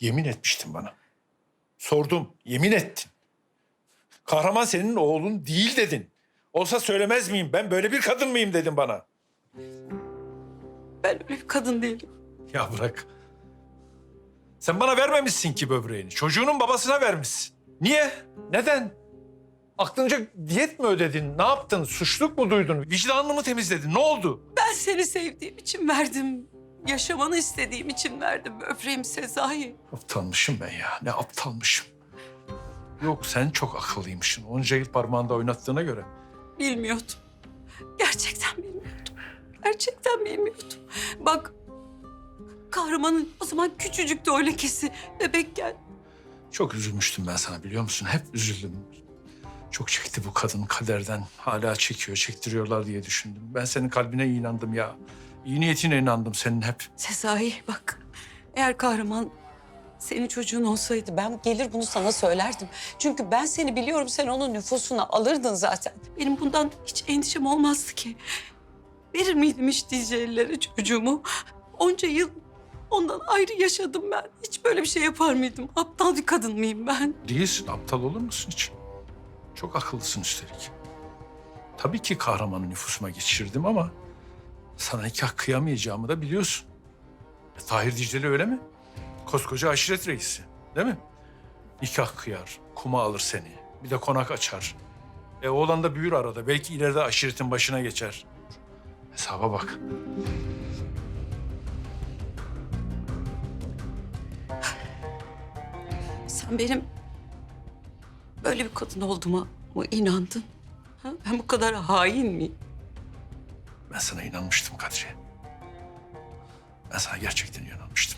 Yemin etmiştin bana. Sordum, yemin ettin. Kahraman senin oğlun değil dedin. Olsa söylemez miyim? Ben böyle bir kadın mıyım dedin bana. Ben öyle bir kadın değilim. Ya bırak. Sen bana vermemişsin ki böbreğini. Çocuğunun babasına vermişsin. Niye? Neden? Aklınca diyet mi ödedin? Ne yaptın? Suçluk mu duydun? Vicdanını mı temizledin? Ne oldu? Ben seni sevdiğim için verdim. Yaşamanı istediğim için verdim böbreğimi Sezai. Aptalmışım ben ya. Ne aptalmışım. Yok sen çok akıllıymışsın. Onca yıl parmağında oynattığına göre. Bilmiyordum. Gerçekten bilmiyordum. Gerçekten bilmiyordum. Bak kahramanın o zaman küçücüktü o lekesi bebekken. Çok üzülmüştüm ben sana biliyor musun? Hep üzüldüm. Çok çekti bu kadın kaderden. Hala çekiyor, çektiriyorlar diye düşündüm. Ben senin kalbine inandım ya. İyi niyetine inandım senin hep. Sezai bak eğer kahraman senin çocuğun olsaydı ben gelir bunu sana söylerdim. Çünkü ben seni biliyorum sen onun nüfusuna alırdın zaten. Benim bundan hiç endişem olmazdı ki. Verir miydim hiç ellere çocuğumu? Onca yıl ondan ayrı yaşadım ben. Hiç böyle bir şey yapar mıydım? Aptal bir kadın mıyım ben? Değilsin, aptal olur musun hiç? Çok akıllısın üstelik. Tabii ki kahramanı nüfusuma geçirdim ama... ...sana nikah kıyamayacağımı da biliyorsun. E, Tahir Dicle'li öyle mi? Koskoca aşiret reisi, değil mi? Nikah kıyar, kuma alır seni. Bir de konak açar. E oğlan da büyür arada. Belki ileride aşiretin başına geçer. Hesaba bak. Sen benim böyle bir kadın olduğuma mı inandın? Ha? Ben bu kadar hain miyim? Ben sana inanmıştım Kadriye. Ben sana gerçekten inanmıştım.